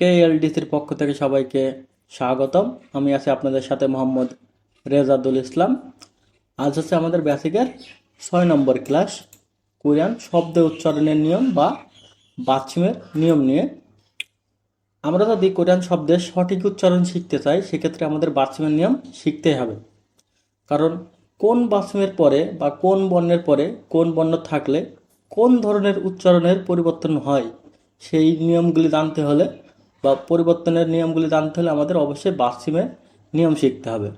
কেএলডিসির পক্ষ থেকে সবাইকে স্বাগতম। আমি আছি আপনাদের সাথে মোহাম্মদ রেজাদুল ইসলাম। আজ হচ্ছে আমাদের বেসিকের ছয় নম্বর ক্লাস, কোরিয়ান শব্দ উচ্চারণের নিয়ম বা বাচ্চিমের নিয়ম নিয়ে। আমরা যদি কোরিয়ান শব্দের সঠিক উচ্চারণ শিখতে চাই, সেক্ষেত্রে আমাদের বাচ্চিমের নিয়ম শিখতেই হবে। কারণ কোন বাচ্চিমের পরে বা কোন বর্ণের পরে কোন বর্ণ থাকলে কোন ধরনের উচ্চারণের পরিবর্তন হয়, সেই নিয়মগুলি জানতে হলে বা পরিবর্তনের নিয়মগুলি জানতে হলে আমাদের অবশ্যই বাসিমের নিয়ম শিখতে হবে।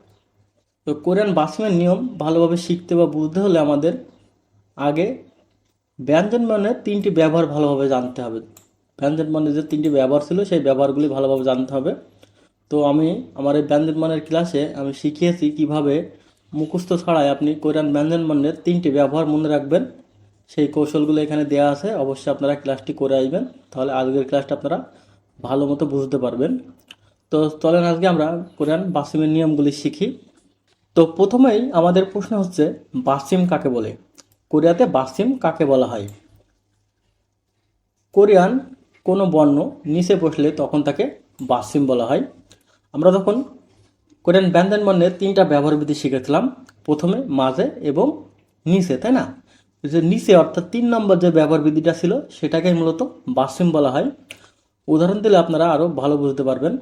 তো কোরিয়ান বাসিমের নিয়ম ভালোভাবে শিখতে বা বুঝতে হলে আমাদের আগে ব্যঞ্জন বর্ণের তিনটি ব্যবহার ভালোভাবে জানতে হবে। ব্যঞ্জন বর্ণের যে তিনটি ব্যবহার ছিল সেই ব্যবহারগুলি ভালোভাবে জানতে হবে। তো আমি আমার এই ব্যঞ্জন বর্ণের ক্লাসে আমি শিখিয়েছি কীভাবে মুখস্থ ছাড়াই আপনি কোরিয়ান বর্ণের তিনটি ব্যবহার মনে রাখবেন। সেই কৌশলগুলো এখানে দেওয়া আছে, অবশ্যই আপনারা ক্লাসটি করে আসবেন। তাহলে আজকের ক্লাসটা আপনারা ভালো মতো বুঝতে পারবেন। তো চলেন আজকে আমরা কোরিয়ান বাসিমের নিয়মগুলি শিখি। তো প্রথমেই আমাদের প্রশ্ন হচ্ছে, বাসিম কাকে বলে? কোরিয়াতে বাসিম কাকে বলা হয়? কোরিয়ান কোনো বর্ণ নিচে বসলে তখন তাকে বাসিম বলা হয়। আমরা তখন কোরিয়ান ব্যঞ্জন বর্ণের তিনটা ব্যবহার বিধি শিখেছিলাম, প্রথমে মাঝে এবং নিচে, তাই না? যে নিচে অর্থাৎ তিন নম্বর যে ব্যবহার বিধিটা ছিল সেটাকে মূলত বাসিম বলা হয়। উদাহরণ দিলে আপনারা আরও ভালো বুঝতে পারবেন।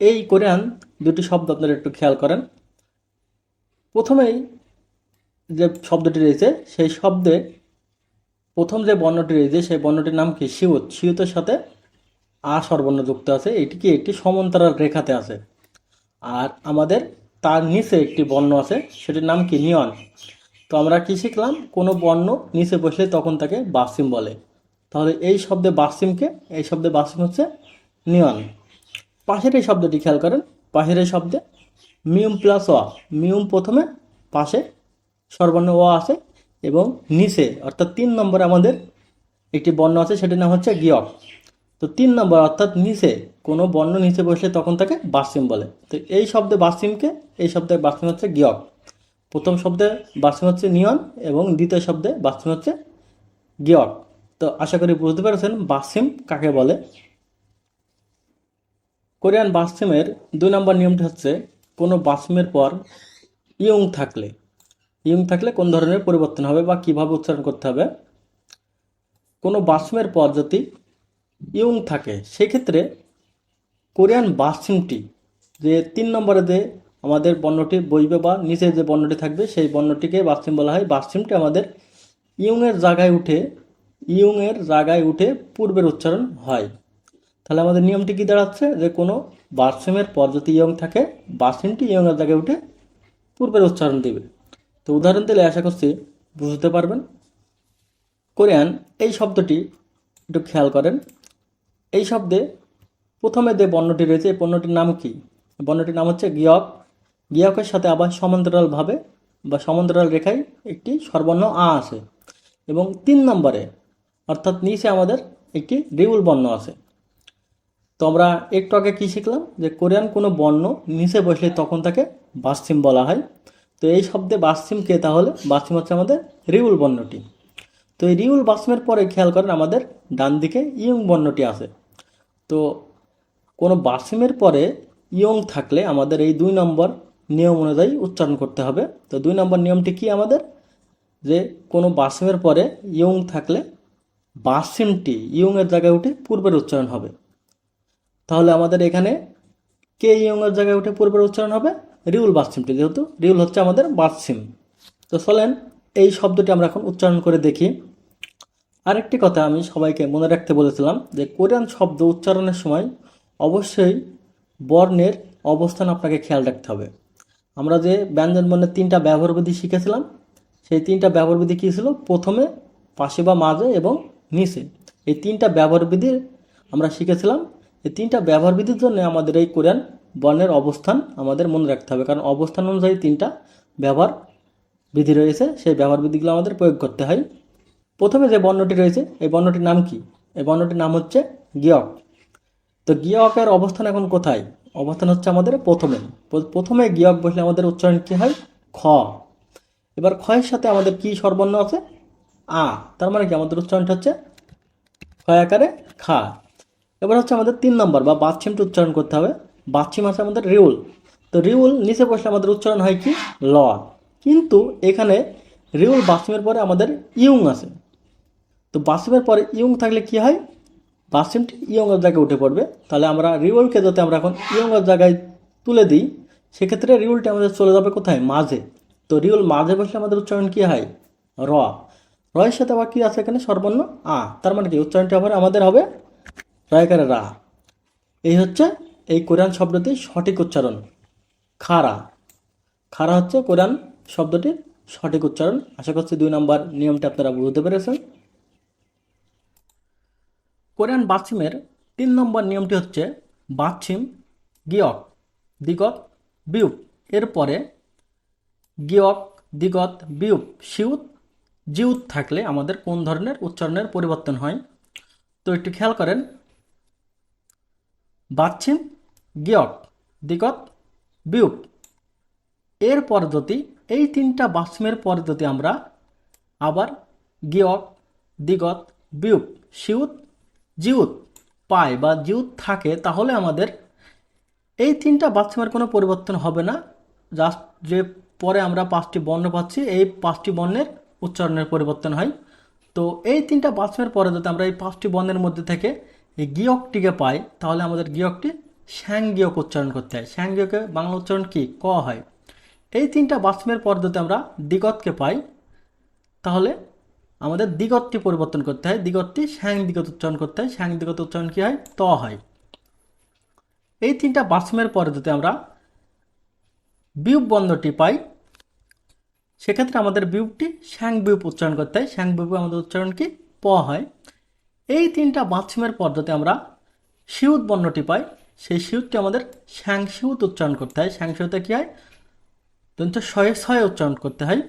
এই কোরিয়ান দুটি শব্দ আপনারা একটু খেয়াল করেন। প্রথমেই যে শব্দটি রয়েছে, সেই শব্দে প্রথম যে বর্ণটি রয়েছে, সেই বর্ণটির নাম কি? শিউত শিউতের সাথে আ স্বরবর্ণ যুক্ত আছে। এটি কি? একটি সমান্তরাল রেখাতে আছে। আর আমাদের তার নিচে একটি বর্ণ আছে, সেটির নাম কি? নিয়ন। তো আমরা কি শিখলাম? কোনো বর্ণ নিচে বসলে তখন তাকে বাসিম বলে। তাহলে এই শব্দে বাসিমকে, এই শব্দে বাসিম হচ্ছে নিয়ন। পাশের এই শব্দটি খেয়াল করেন, পাশের এই শব্দে মিউম প্লাস ওয়া, মিউম প্রথমে পাশে সর্বর্ণ অ আছে এবং নিচে, অর্থাৎ তিন নম্বরে আমাদের একটি বর্ণ আছে, সেটির নাম হচ্ছে গিয়ক তো তিন নম্বর, অর্থাৎ নিচে, কোনো বর্ণ নিচে বসলে তখন তাকে বাসিম বলে। তো এই শব্দে বাসিমকে, এই শব্দের বাসিম হচ্ছে গিয়ক প্রথম শব্দে বাসিম হচ্ছে নিয়ন এবং দ্বিতীয় শব্দে বাসিম হচ্ছে গিয়ক তো আশা করি বুঝতে পেরেছেন, বাসিম কাকে বলে? কোরিয়ান বাসিমের দুই নম্বর নিয়মটি হচ্ছে, কোনো বাসিমের পর ইয়ং থাকলে ইয়ং থাকলে কোন ধরনের পরিবর্তন হবে বা কীভাবে উচ্চারণ করতে হবে? কোনো বাসিমের পর যদি ইয়ং থাকে, সেক্ষেত্রে কোরিয়ান বাসিমটি যে তিন নম্বরে যে আমাদের বর্ণটি বইবে বা নিচে যে বর্ণটি থাকবে, সেই বর্ণটিকে বাসিম বলা হয়। বাসিমটি আমাদের ইয়ংয়ের জায়গায় উঠে ইয়ংয়ের জায়গায় উঠে পূর্বের উচ্চারণ হয়। তাহলে আমাদের নিয়মটি কি দাঁড়াচ্ছে? যে কোনো বাসিমের পর যদি ইয়ং থাকে বাসিমটি ইয়ংয়ের জায়গায় উঠে পূর্বের উচ্চারণ দিবে। তো উদাহরণ দিলে আশা করছি বুঝতে পারবেন। কোরিয়ান, এই শব্দটি একটু খেয়াল করেন। এই শব্দে প্রথমে যে বর্ণটি রয়েছে, এই বর্ণটির নাম কি? বর্ণটির নাম হচ্ছে গিয়ক। গিয়কের সাথে আবার সমান্তরালভাবে বা সমান্তরাল রেখায় একটি সর্বর্ণ আ আছে। এবং তিন নম্বরে অর্থাৎ নিচে আমাদের একটি রিউল বর্ণ আছে। তো আমরা একটু আগে কী শিখলাম? যে কোরিয়ান কোনো বর্ণ নিচে বসলে তখন তাকে বাসিম বলা হয়। তো এই শব্দে বাসিম কে তাহলে? বাসিম হচ্ছে আমাদের রিউল বর্ণটি। তো এই রিউল বাসিমের পরে খেয়াল করেন আমাদের ডান দিকে ইয়ং বর্ণটি আছে। তো কোনো বাসিমের পরে ইয়ং থাকলে আমাদের এই দুই নম্বর নিয়ম অনুযায়ী উচ্চারণ করতে হবে। তো দুই নম্বর নিয়মটি কি আমাদের? যে কোনো বাসিমের পরে ইয়ং থাকলে বাসিমটি ইয়ংয়ের জায়গায় উঠে পূর্বের উচ্চারণ হবে। তাহলে আমাদের এখানে কে ইয়ংয়ের জায়গায় উঠে পূর্বের উচ্চারণ হবে? রিউল বাসিমটি, যেহেতু রিউল হচ্ছে আমাদের বাসিম। তো চলেন এই শব্দটি আমরা এখন উচ্চারণ করে দেখি। আরেকটি কথা আমি সবাইকে মনে রাখতে বলেছিলাম যে কোরিয়ান শব্দ উচ্চারণের সময় অবশ্যই বর্ণের অবস্থান আপনাকে খেয়াল রাখতে হবে। আমরা যে ব্যঞ্জন বর্ণের তিনটা ব্যবহারবিধি শিখেছিলাম, সেই তিনটা ব্যবহারবিধি কী ছিল? প্রথমে পাশে বা মাঝে এবং নিচে এই তিনটা ব্যবহারবিধি আমরা শিখেছিলাম। এই তিনটা ব্যবহারবিধির জন্য আমাদের এই কোরিয়ান বর্ণের অবস্থান আমাদের মনে রাখতে হবে। কারণ অবস্থান অনুযায়ী তিনটা ব্যবহার বিধি রয়েছে, সেই ব্যবহার বিধিগুলো আমাদের প্রয়োগ করতে হয়। প্রথমে যে বর্ণটি রয়েছে, এই বর্ণটির নাম কি? এই বর্ণটির নাম হচ্ছে গিয়ক। তো গিয়কের অবস্থান এখন কোথায়? অবস্থান হচ্ছে আমাদের প্রথমে। প্রথমে গিয়ক বসলে আমাদের উচ্চারণ কী হয়? খ। এবার খয়ের সাথে আমাদের কি স্বরবর্ণ আছে? আ। তার মানে কি? আমাদের উচ্চারণটা হচ্ছে ক্ষয় আকারে খা এবার হচ্ছে আমাদের তিন নম্বর বা বাচ্চিমটা উচ্চারণ করতে হবে। বাচ্চিম আছে আমাদের রিউল। তো রিউল নিচে বসলে আমাদের উচ্চারণ হয় কি? ল। কিন্তু এখানে রিউল বাসিমের পরে আমাদের ইউং আছে। তো বাসিমের পরে ইয়ং থাকলে কি হয়? বাসিমটি ইয়ংয়ের জায়গায় উঠে পড়বে। তাহলে আমরা রিউলকে যাতে আমরা এখন ইয়ংয়ের জায়গায় তুলে দিই, সেক্ষেত্রে রিউলটি আমাদের চলে যাবে কোথায়? মাঝে। তো রিউল মাঝে বসলে আমাদের উচ্চারণ কী হয়? র। রয়ের সাথে আবার কি আছে এখানে? সর্বর্ণ? আ, তার মানে কি? উচ্চারণটি আবার আমাদের হবে রয়কারে রা। এই হচ্ছে এই কোরআন শব্দটির সঠিক উচ্চারণ। খারা খারা হচ্ছে কোরআন শব্দটির সঠিক উচ্চারণ। আশা করছি দুই নম্বর নিয়মটা আপনারা বুঝতে পেরেছেন। কোরআন বাছিমের তিন নম্বর নিয়মটি হচ্ছে বাছিম গিয়ক দিগত বিউপ। এরপরে গিয়ক, দিগত, বিউপ, সিউত জিউত থাকলে আমাদের কোন ধরনের উচ্চারণের পরিবর্তন হয়? তো একটু খেয়াল করেন। বাচ্ছিম গিয়ক দিগত বিউপ এর পদ্ধতি, এই তিনটা বাষ্মের পদ্ধতি আমরা আবার গিয়ক দিগত বিউপ সিউত, জিউত পাই বা জিউত থাকে, তাহলে আমাদের এই তিনটা বাচ্চামের কোনো পরিবর্তন হবে না। জাস্ট যে পরে আমরা পাঁচটি বর্ণ পাচ্ছি, এই পাঁচটি বর্ণের উচ্চারণের পরিবর্তন হয়। তো এই তিনটা বাচ্চামের পরে যদি আমরা এই পাঁচটি বর্ণের মধ্যে থেকে এই গিয়কটিকে পাই, তাহলে আমাদের গিয়কটি শ্যাং গিয়ক উচ্চারণ করতে হয়। শ্যাং গিয়কে বাংলা উচ্চারণ কি? ক হয়। এই তিনটা বাষ্মের যদি আমরা দিগতকে পাই, তাহলে আমাদের দিগতটি পরিবর্তন করতে হয়। দিগতটি শ্যাং দিগত উচ্চারণ করতে হয়। শ্যাং দিগত উচ্চারণ কি হয়? ত হয়। এই তিনটা বাথরুমের পরে যদি আমরা বিউপ বন্ধটি পাই সেক্ষেত্রে আমাদের বিউপটি শ্যাং বিউপ উচ্চারণ করতে হয়। শ্যাং বিউপ আমাদের উচ্চারণ কি? প হয়। এই তিনটা বাথরুমের পদ্ধতি আমরা শিউত বর্ণটি পাই। সেই শিউতটি আমাদের শ্যাং শিউত উচ্চারণ করতে হয়। শ্যাং শিউতে কী হয়? দন্ত শয়ে ছয়ে উচ্চারণ করতে হয়।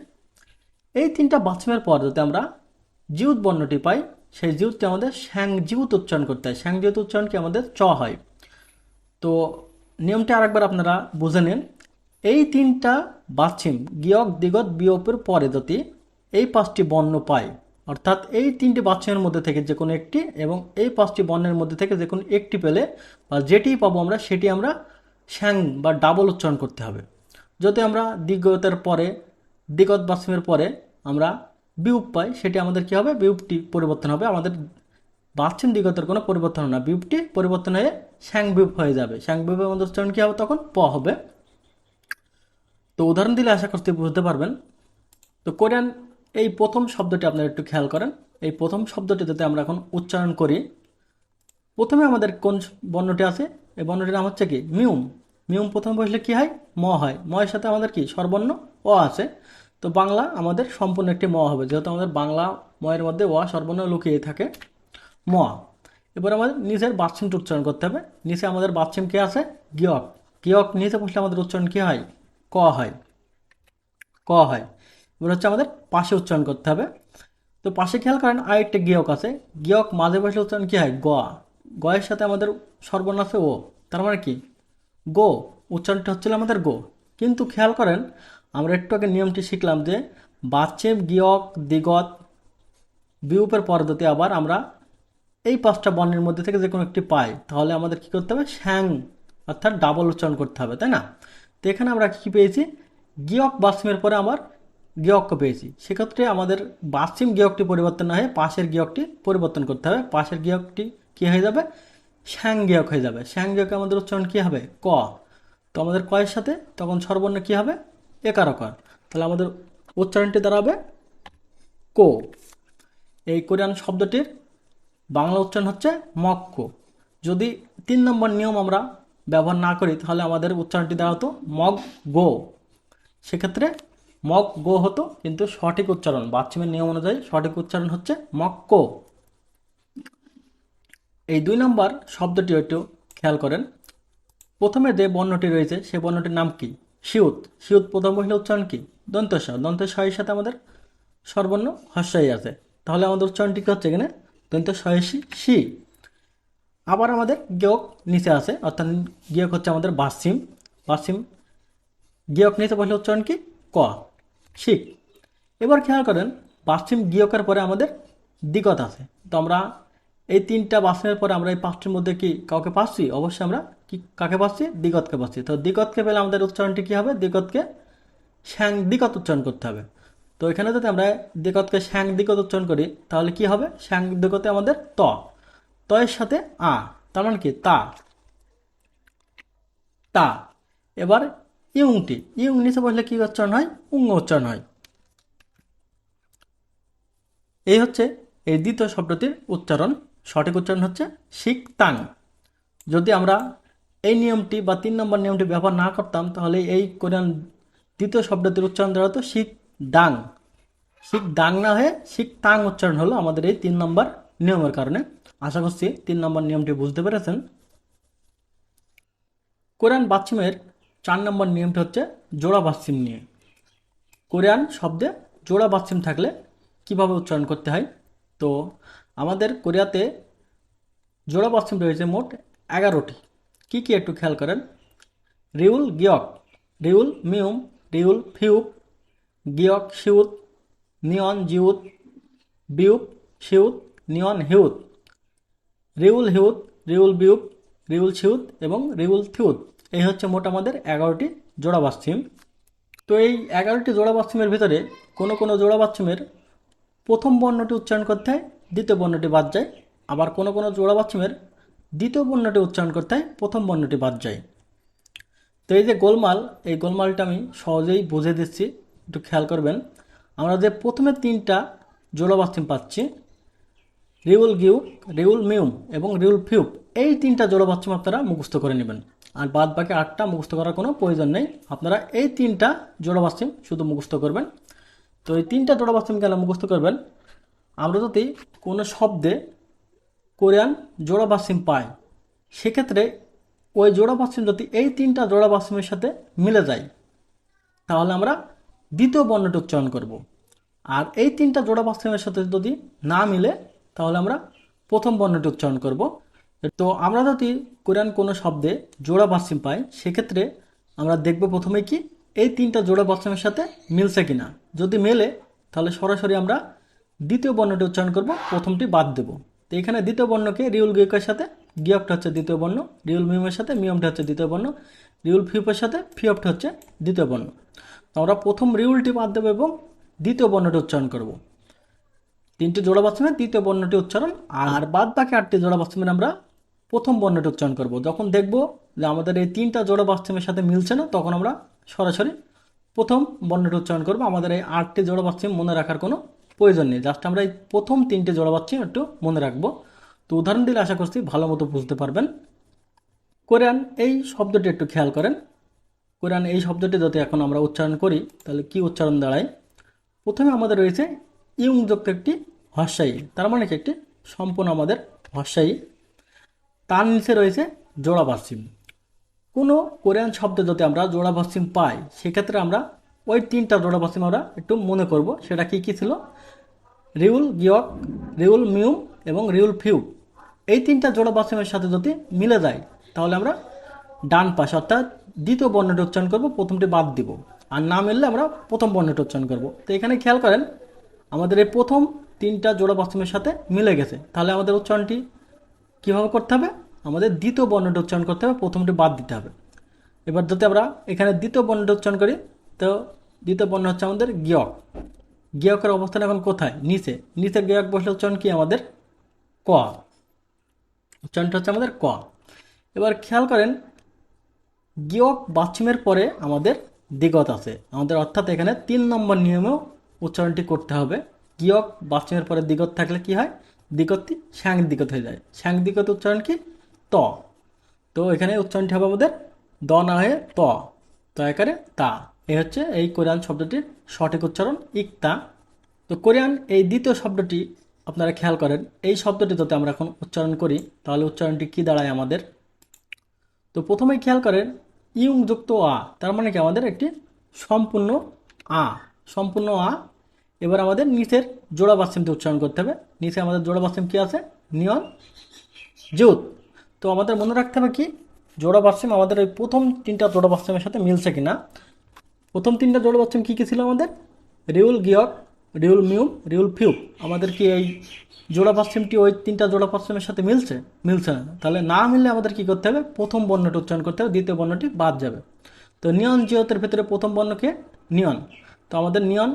এই তিনটা বাথরুমের পদ্ধতি আমরা জিউত বর্ণটি পাই। সেই জিউতটি আমাদের শ্যাং জিউত উচ্চারণ করতে হয়। শ্যাং জিউত উচ্চারণ কি? আমাদের চ হয়। তো নিয়মটি আরেকবার আপনারা বুঝে নিন। এই তিনটা বাছিম গিয়ক দিগত বিয়োপের পরে যদি এই পাঁচটি বর্ণ পাই অর্থাৎ এই তিনটি বাচ্চামের মধ্যে থেকে যে কোনো একটি এবং এই পাঁচটি বর্ণের মধ্যে থেকে যে কোনো একটি পেলে বা যেটি পাবো আমরা সেটি আমরা শ্যাং বা ডাবল উচ্চারণ করতে হবে। যদি আমরা দিগতের পরে, দিগত বাছিমের পরে আমরা বিউপ পাই, সেটি আমাদের কি হবে? বিউপটি পরিবর্তন হবে। আমাদের বাচ্চিম দিগতের কোনো পরিবর্তন হবে না। বিউপটি পরিবর্তন হয়ে শ্যাং বিউপ হয়ে যাবে। শ্যাং বিউপের মধ্যে উচ্চারণ কী হবে? তখন প হবে। তো উদাহরণ দিলে আশা করতে বুঝতে পারবেন। তো কোরিয়ান, এই প্রথম শব্দটি আপনারা একটু খেয়াল করেন। এই প্রথম শব্দটি যাতে আমরা এখন উচ্চারণ করি, প্রথমে আমাদের কোন বর্ণটি আছে? এই বর্ণটির নাম হচ্ছে কি? মিউম। মিউম প্রথমে বসলে কি হয়? ম হয়। ময়ের সাথে আমাদের কি? সর্বর্ণ অ আছে। তো বাংলা আমাদের সম্পূর্ণ একটি ম হবে। যেহেতু আমাদের বাংলা ময়ের মধ্যে অ সর্বর্ণ লুকিয়ে থাকে, ম। এবার আমাদের নিচের বাচ্চিমটা উচ্চারণ করতে হবে। নিচে আমাদের বাচ্চিম কে আছে? গিয়ক। গিয়ক নিচে বসলে আমাদের উচ্চারণ কি হয়? ক হয়। ক হয়। এবার হচ্ছে আমাদের পাশে উচ্চারণ করতে হবে। তো পাশে খেয়াল করেন, আরেকটা গিয়ক আছে। গিয়ক মাঝে বসে উচ্চারণ কী হয়? গ। গয়ের সাথে আমাদের আছে ও। তার মানে কি? গো। উচ্চারণটা হচ্ছিল আমাদের গো। কিন্তু খেয়াল করেন, আমরা একটু আগে নিয়মটি শিখলাম যে বাচ্চেব গিয়ক, দিগত বিউপের পদ্ধতি আবার আমরা এই পাঁচটা বর্ণের মধ্যে থেকে যে কোনো একটি পাই, তাহলে আমাদের কি করতে হবে? শ্যাং অর্থাৎ ডাবল উচ্চারণ করতে হবে, তাই না? তো এখানে আমরা কী পেয়েছি? গিয়ক বাসিমের পরে আমার গিয়ক পেয়েছি। সেক্ষেত্রে আমাদের বাসিম গিয়কটি পরিবর্তন না হয়ে পাশের গিয়কটি পরিবর্তন করতে হবে। পাশের গিয়কটি কী হয়ে যাবে? শ্যাং গিয়ক হয়ে যাবে। শ্যাং গিয়কে আমাদের উচ্চারণ কী হবে? ক। তো আমাদের কয়ের সাথে তখন সর্বর্ণ কী হবে? একারকর তাহলে আমাদের উচ্চারণটি দাঁড়াবে কো। এই কোরিয়ান শব্দটির বাংলা উচ্চারণ হচ্ছে মক্কো। যদি তিন নম্বর নিয়ম আমরা ব্যবহার না করি, তাহলে আমাদের উচ্চারণটি দেওয়া হতো মগ গো। সেক্ষেত্রে মগ গো হতো, কিন্তু সঠিক উচ্চারণ বাচ্চিমের নিয়ম অনুযায়ী সঠিক উচ্চারণ হচ্ছে মক্কো এই দুই নম্বর শব্দটি একটু খেয়াল করেন। প্রথমে যে বর্ণটি রয়েছে সেই বর্ণটির নাম কি? শিউত শিউত প্রথম মহিলা উচ্চারণ কি? দন্তস্ব দন্তস্বয়ের সাথে আমাদের সর্বর্ণ হস্যাই আছে। তাহলে আমাদের উচ্চারণটি কি হচ্ছে এখানে? দন্ত শয়েশি শি। আবার আমাদের গিয়ক নিচে আছে, অর্থাৎ গিয়ক হচ্ছে আমাদের বাসিম। বাসিম, গিয়ক নিচে বসলে উচ্চারণ কি? ক। শিখ। এবার খেয়াল করেন, বাসিম গিয়কের পরে আমাদের দিগত আছে। তো আমরা এই তিনটা বাসনের পরে আমরা এই পাঁচটির মধ্যে কি কাউকে পাচ্ছি? অবশ্যই আমরা কি কাকে পাচ্ছি? দিগতকে পাচ্ছি। তো দিগতকে পেলে আমাদের উচ্চারণটি কি হবে? দিগতকে শ্যাং দিগত উচ্চারণ করতে হবে। তো এখানে যদি আমরা দিগতকে শ্যাং দিগত উচ্চারণ করি, তাহলে কি হবে? শ্যাং দিগতে আমাদের ত। ত এর সাথে আ, তার মানে কি? তা। তা। এবার ইউংটি ইউং নিচে বসলে কি উচ্চারণ হয়? উঙ্গ উচ্চারণ হয়। এই হচ্ছে এই দ্বিতীয় শব্দটির উচ্চারণ। সঠিক উচ্চারণ হচ্ছে শিক তাং যদি আমরা এই নিয়মটি বা তিন নম্বর নিয়মটি ব্যবহার না করতাম, তাহলে এই কোরিয়ান দ্বিতীয় শব্দটির উচ্চারণ দ্বারা তো শিক ডাং শিক ডাং না হয়ে শিক তাং উচ্চারণ হলো আমাদের এই তিন নম্বর নিয়মের কারণে। আশা করছি তিন নম্বর নিয়মটি বুঝতে পেরেছেন। কোরিয়ান বাচ্চিমের চার নম্বর নিয়মটি হচ্ছে জোড়া বাচ্চিম নিয়ে। কোরিয়ান শব্দে জোড়া বাচ্চিম থাকলে কীভাবে উচ্চারণ করতে হয়? তো আমাদের কোরিয়াতে জোড়া বাচ্চিম রয়েছে মোট এগারোটি। কি কি একটু খেয়াল করেন? রিউল, গিয়ক, রিউল, মিউম, রিউল ফিউপ গিয়ক, শিউত, নিয়ন, জিউত বিউপ শিউত, নিয়ন, হিউত। রিউল হিউত রিউল বিউপ রিউল ছিউত এবং রিউল থিউত এই হচ্ছে মোট আমাদের এগারোটি জোড়া বাচ্চিম তো এই এগারোটি জোড়া বাচ্চিমের ভিতরে কোনো কোনো জোড়া বাচ্চিমের প্রথম বর্ণটি উচ্চারণ করতে হয়, দ্বিতীয় বর্ণটি বাদ যায়। আবার কোনো কোনো জোড়া বাচ্চিমের দ্বিতীয় বর্ণটি উচ্চারণ করতে হয়, প্রথম বর্ণটি বাদ যায়। তো এই যে গোলমাল, এই গোলমালটা আমি সহজেই বুঝে দিচ্ছি, একটু খেয়াল করবেন। আমরা যে প্রথমে তিনটা জোড়া বাচ্চিম পাচ্ছি রিউল গিউ, রিউল মিউম এবং রিউল ফিউপ, এই তিনটা জোড়া বাচ্চিম আপনারা মুখস্থ করে নেবেন। আর বাদ বাকি আটটা মুখস্থ করার কোনো প্রয়োজন নেই। আপনারা এই তিনটা জোড়া বাচ্চিম শুধু মুখস্থ করবেন। তো এই তিনটা জোড়া বাচ্চিম কেন মুখস্থ করবেন। আমরা যদি কোনো শব্দে কোরিয়ান জোড়া বাচ্চিম পাই, সেক্ষেত্রে ওই জোড়া বাচ্চিম যদি এই তিনটা জোড়া বাচ্চিমের সাথে মিলে যায়, তাহলে আমরা দ্বিতীয় বর্ণটি উচ্চারণ করব। আর এই তিনটা জোড়া বাচ্চিমের সাথে যদি না মিলে তাহলে আমরা প্রথম বর্ণটি উচ্চারণ করব। তো আমরা যদি কোরআন কোনো শব্দে জোড়া বাচ্চিম পাই সেক্ষেত্রে আমরা দেখব প্রথমে কি এই তিনটা জোড়া বাচ্চিমের সাথে মিলছে কিনা। যদি মেলে, তাহলে সরাসরি আমরা দ্বিতীয় বর্ণটি উচ্চারণ করব, প্রথমটি বাদ দেব। তো এখানে দ্বিতীয় বর্ণকে রিউল গিয়কের সাথে গিয়কটা হচ্ছে দ্বিতীয় বর্ণ, রিউল মিউমের সাথে মিয়মটা হচ্ছে দ্বিতীয় বর্ণ, রিউল ফিউপের সাথে ফিয়পটা হচ্ছে দ্বিতীয় বর্ণ। আমরা প্রথম রিউলটি বাদ দেবো এবং দ্বিতীয় বর্ণটি উচ্চারণ করব। তিনটি জোড়া বাচ্চামের দ্বিতীয় বর্ণটি উচ্চারণ আর বাদ বাকি আটটি জোড়া বাচ্চামের আমরা প্রথম বর্ণটি উচ্চারণ করব। যখন দেখব যে আমাদের এই তিনটা জোড়া বাচ্চামের সাথে মিলছে না তখন আমরা সরাসরি প্রথম বর্ণটি উচ্চারণ করব। আমাদের এই আটটি জোড়া বাচ্চাম মনে রাখার কোনো প্রয়োজন নেই। জাস্ট আমরা এই প্রথম তিনটে জোড়া বাচ্চাম একটু মনে রাখব। তো উদাহরণ দিলে আশা করছি ভালো মতো বুঝতে পারবেন। কোরআন এই শব্দটি একটু খেয়াল করেন। কোরআন এই শব্দটি যদি এখন আমরা উচ্চারণ করি তাহলে কি উচ্চারণ দাঁড়ায়? প্রথমে আমাদের রয়েছে ইংযুক্ত একটি হর্ষায়ী তার মানে একটি সম্পূর্ণ আমাদের হর্ষায়ী তার নিচে রয়েছে জোড়া বাসিম কোনো কোরিয়ান শব্দে যদি আমরা জোড়া পাই, সেক্ষেত্রে আমরা ওই তিনটা জোড়া আমরা একটু মনে করব, সেটা কি কি ছিল? রিউল গিয়ক, রিউল মিউম এবং রিউল ফিউ। এই তিনটা জোড়া বাসিমের সাথে যদি মিলে যায়, তাহলে আমরা ডান পাশ অর্থাৎ দ্বিতীয় বর্ণটি উচ্চারণ করব, প্রথমটি বাদ দিব। আর না মিললে আমরা প্রথম বর্ণটি উচ্চারণ করব। তো এখানে খেয়াল করেন আমাদের এই প্রথম তিনটা জোড়া বাস্তবের সাথে মিলে গেছে। তাহলে আমাদের উচ্চারণটি কীভাবে করতে হবে? আমাদের দ্বিতীয় বর্ণটি উচ্চারণ করতে হবে, প্রথমটি বাদ দিতে হবে। এবার যদি আমরা এখানে দ্বিতীয় বর্ণটি উচ্চারণ করি, তো দ্বিতীয় বর্ণ হচ্ছে আমাদের গিয়ক। গিয়কের অবস্থান এখন কোথায়? নিচে। নিচে গিয়ক বসলে উচ্চারণ কি? আমাদের ক। উচ্চারণটা হচ্ছে আমাদের ক। এবার খেয়াল করেন, গিয়ক বাচ্চিমের পরে আমাদের দিগত আছে। আমাদের অর্থাৎ এখানে তিন নম্বর নিয়মেও উচ্চারণটি করতে হবে। গিয়ক বাচ্চিমের পরে দিগত থাকলে কি হয়? দিগতটি শ্যাং দিগত হয়ে যায়। শ্যাং দিগত উচ্চারণ কি? ত। তো এখানে উচ্চারণটি হবে আমাদের দ না হয়ে ত। তো একারে তা। এই হচ্ছে এই কোরিয়ান শব্দটির সঠিক উচ্চারণ ইকতা। তো কোরিয়ান এই দ্বিতীয় শব্দটি আপনারা খেয়াল করেন। এই শব্দটি যদি আমরা এখন উচ্চারণ করি, তাহলে উচ্চারণটি কি দাঁড়ায় আমাদের? তো প্রথমেই খেয়াল করেন ইউং যুক্ত আ। তার মানে কি? আমাদের একটি সম্পূর্ণ আ। সম্পূর্ণ আ। এবার আমাদের নিচের জোড়া বাচ্চিমটি উচ্চারণ করতে হবে। নিচে আমাদের জোড়া বাচ্চিম কী আছে? নিয়ন জুত তো আমাদের মনে রাখতে হবে কি? জোড়া বাচ্চিম আমাদের ওই প্রথম তিনটা জোড়া বাচ্চিমের সাথে মিলছে কি না প্রথম তিনটা জোড়া বাচ্চিম কী কী ছিল আমাদের? রিউল গিয়ক রিউল মিউম, রিউল ফিউব আমাদের কি এই জোড়া পাশ্চিমটি ওই তিনটা জোড়া পাশ্চিমের সাথে মিলছে? মিলছে না। তাহলে না মিললে আমাদের কি করতে হবে? প্রথম বর্ণটি উচ্চারণ করতে হবে, দ্বিতীয় বর্ণটি বাদ যাবে। তো নিয়ন জিওতের ভেতরে প্রথম বর্ণকে নিয়ন। তো আমাদের নিয়ন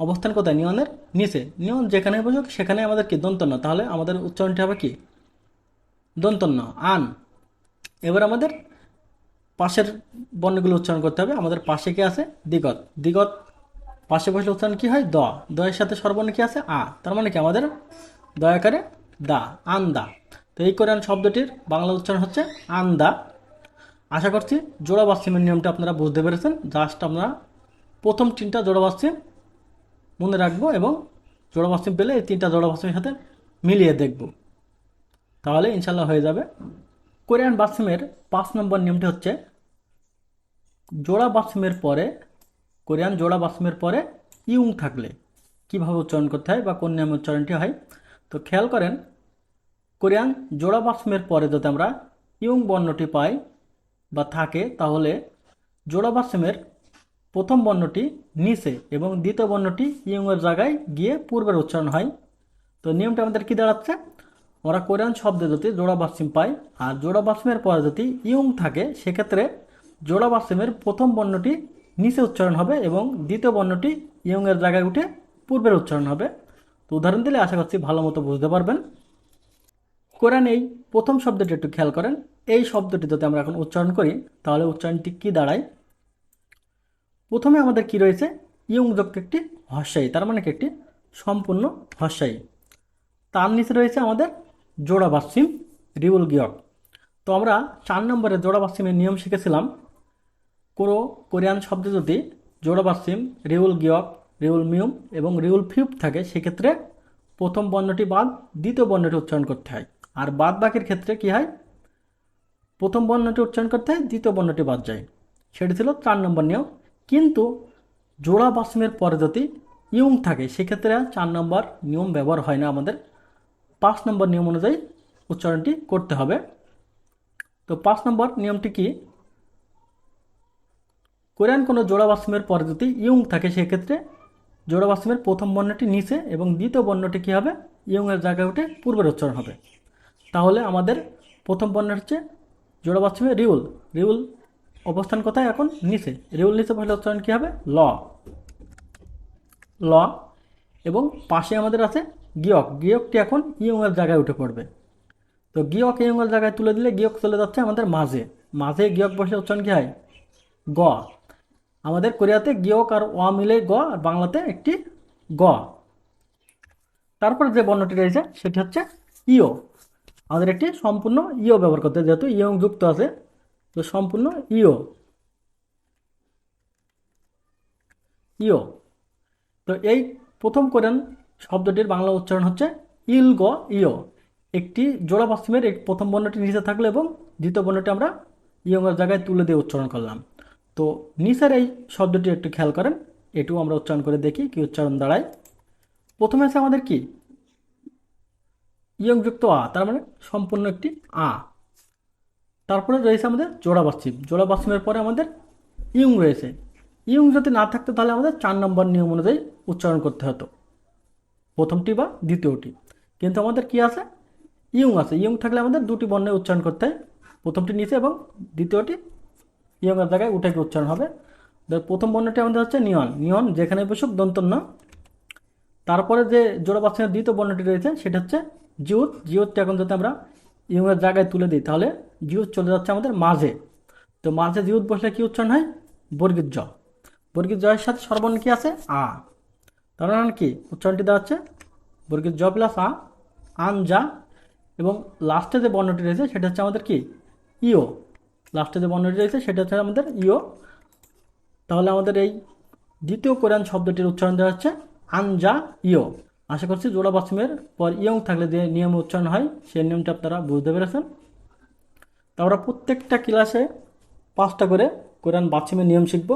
অবস্থান কোথায়? নিয়নের নিচে। নিয়ন যেখানে বসুক সেখানে আমাদের কি? দন্তন্য। তাহলে আমাদের উচ্চারণটি হবে কি? দন্তন্য। আন। এবার আমাদের পাশের বর্ণগুলো উচ্চারণ করতে হবে। আমাদের পাশে কি আছে? দিগত। দিগত পাশে বসলে উচ্চারণ কি হয়? দ। দয়ের সাথে সর্বর্ণ কি আছে? আ। তার মানে কি? আমাদের দয়াকারে দা আন দা তো এই কোরআন শব্দটির বাংলা উচ্চারণ হচ্ছে আন দা আশা করছি জোড়া বাস্তিমের নিয়মটা আপনারা বুঝতে পেরেছেন। জাস্ট আমরা প্রথম তিনটা জোড়া বাস্তিম মনে রাখব এবং জোড়া বাস্তিম পেলে এই তিনটা জোড়া বাস্তিমের সাথে মিলিয়ে দেখব। তাহলে ইনশাল্লাহ হয়ে যাবে। কোরিয়ান বাসিমের পাঁচ নম্বর নিয়মটি হচ্ছে, জোড়া বাসিমের পরে, কোরিয়ান জোড়া বাসিমের পরে ইউং থাকলে কীভাবে উচ্চারণ করতে হয় বা কোন নিয়মে উচ্চারণটি হয়? তো খেয়াল করেন, কোরিয়ান জোড়া বাসিমের পরে যদি আমরা ইউং বর্ণটি পাই বা থাকে, তাহলে জোড়া বাসিমের প্রথম বর্ণটি নিচে এবং দ্বিতীয় বর্ণটি ইউংয়ের জায়গায় গিয়ে পূর্বের উচ্চারণ হয়। তো নিয়মটা আমাদের কি দাঁড়াচ্ছে? আমরা কোরিয়ান শব্দে যদি জোড়া বাসিম পাই আর জোড়া বাসিমের পরে যদি ইয়ং থাকে, সেক্ষেত্রে জোড়া বাসিমের প্রথম বর্ণটি নিচে উচ্চারণ হবে এবং দ্বিতীয় বর্ণটি ইয়ংয়ের জায়গায় উঠে পূর্বের উচ্চারণ হবে। তো উদাহরণ দিলে আশা করছি ভালো মতো বুঝতে পারবেন। কোরআন এই প্রথম শব্দটি একটু খেয়াল করেন। এই শব্দটি যদি আমরা এখন উচ্চারণ করি, তাহলে উচ্চারণটি কি দাঁড়ায়? প্রথমে আমাদের কি রয়েছে? ইয়ং যুক্ত একটি হর্ষায়ী তার মানে কি? একটি সম্পূর্ণ হর্ষায়ী তার নিচে রয়েছে আমাদের জোড়া বাসিম, রিউল গিয়ক। তো আমরা চার নম্বরে জোড়া বাসিমের নিয়ম শিখেছিলাম। কোনো কোরিয়ান শব্দে যদি জোড়া বাসিম, রিউল গিয়ক, রিউল মিউম এবং রিউল ফিউব থাকে, সেক্ষেত্রে প্রথম বর্ণটি বাদ, দ্বিতীয় বর্ণটি উচ্চারণ করতে হয়। আর বাদ বাকির ক্ষেত্রে কি হয়? প্রথম বর্ণটি উচ্চারণ করতে হয়, দ্বিতীয় বর্ণটি বাদ যায়। সেটি ছিল চার নম্বর নিয়ম। কিন্তু জোড়া বাসিমের পরে যদি ইয়ং থাকে, সেক্ষেত্রে চার নম্বর নিয়ম ব্যবহার হয় না আমাদের। পাঁচ নম্বর নিয়ম অনুযায়ী উচ্চারণটি করতে হবে। তো পাঁচ নম্বর নিয়মটি কি? কোরিয়ান কোনো জোড়া বাসিমের পরে যদি ইয়ং থাকে, সেক্ষেত্রে জোড়া বাসিমের প্রথম বর্ণটি নিচে এবং দ্বিতীয় বর্ণটি কী হবে? ইয়ংয়ের জায়গায় উঠে পূর্বের উচ্চারণ হবে। তাহলে আমাদের প্রথম বর্ণ হচ্ছে জোড়া বাসিমের রিউল রিউল অবস্থান কোথায় এখন? নিচে। রেউল নিচে পড়লে উচ্চারণ কী হবে? ল। ল। এবং পাশে আমাদের আছে গিয়ক। গিয়কটি এখন ইয়ংয়ের জায়গায় উঠে পড়বে। তো গিয়ক ইয়ংয়ের জায়গায় তুলে দিলে গিয়ক চলে যাচ্ছে আমাদের মাঝে। মাঝে গিয়ক বসে উচ্চারণ কী হয়? গ। আমাদের কোরিয়াতে গিয়ক আর অ মিলে গ আর বাংলাতে একটি গ। তারপর যে বর্ণটি রয়েছে, সেটি হচ্ছে ইও আমাদের একটি সম্পূর্ণ ইও ব্যবহার করতে যেহেতু ইয়ং যুক্ত আছে। তো সম্পূর্ণ ইও। ইও। তো এই প্রথম কোরিয়ান শব্দটির বাংলা উচ্চারণ হচ্ছে ইল গ ইও। একটি জোড়া পশ্চিমের এই প্রথম বর্ণটি নিচে থাকল এবং দ্বিতীয় বর্ণটি আমরা ইয়ংয়ের জায়গায় তুলে দিয়ে উচ্চারণ করলাম। তো নিচের এই শব্দটি একটু খেয়াল করেন এটু আমরা উচ্চারণ করে দেখি কি উচ্চারণ দাঁড়ায়। প্রথমে আছে আমাদের কি? ইয়ংযুক্ত আ, তার মানে সম্পূর্ণ একটি আ। তারপরে রয়েছে আমাদের জোড়া বাসিম জোড়া বাসিমের পরে আমাদের ইয়ং রয়েছে। ইয়ং যদি না থাকতো তাহলে আমাদের চার নম্বর নিয়ম অনুযায়ী উচ্চারণ করতে হতো। প্রথমটি বা দ্বিতীয়টি। কিন্তু আমাদের কি আছে? ইয়ং আছে। ইয়ং থাকলে আমাদের দুটি বর্ণে উচ্চারণ করতে হয়। প্রথমটি নিচে এবং দ্বিতীয়টি ইয়ংয়ের জায়গায় উঠে উচ্চারণ হবে। প্রথম বর্ণটি আমাদের হচ্ছে নিয়ন। নিয়ন যেখানে বসুক দন্তন্য। তারপরে যে জোড়া বাচ্চার দ্বিতীয় বর্ণটি রয়েছে, সেটা হচ্ছে জিউত। জিউতটি এখন যদি আমরা ইয়ংয়ের জায়গায় তুলে দিই। তাহলে জিউত চলে যাচ্ছে আমাদের মাঝে। তো মাঝে জিউত বসলে কি উচ্চারণ হয়? বর্গীর জ। বর্গীর জয়ের সাথে সর্বর্ণ কি আছে? আ। তার মানে কি? উচ্চারণটি দেওয়া হচ্ছে বর্গীর জ প্লাস আ, আন, যা। এবং লাস্টে যে বর্ণটি রয়েছে, সেটা হচ্ছে আমাদের কি? ইও। লাস্টে যে বর্ণটি রয়েছে, সেটা হচ্ছে আমাদের ইও। তাহলে আমাদের এই দ্বিতীয় কোরআন শব্দটির উচ্চারণ দেওয়া হচ্ছে আনজা ইও। আশা করছি জোড়া বাসিমের পর ইয়ং থাকলে যে নিয়ম উচ্চারণ হয় সেই নিয়মটা আপনারা বুঝতে পেরেছেন। তা আমরা প্রত্যেকটা ক্লাসে পাঁচটা করে কোরআন বাথরুমের নিয়ম শিখব।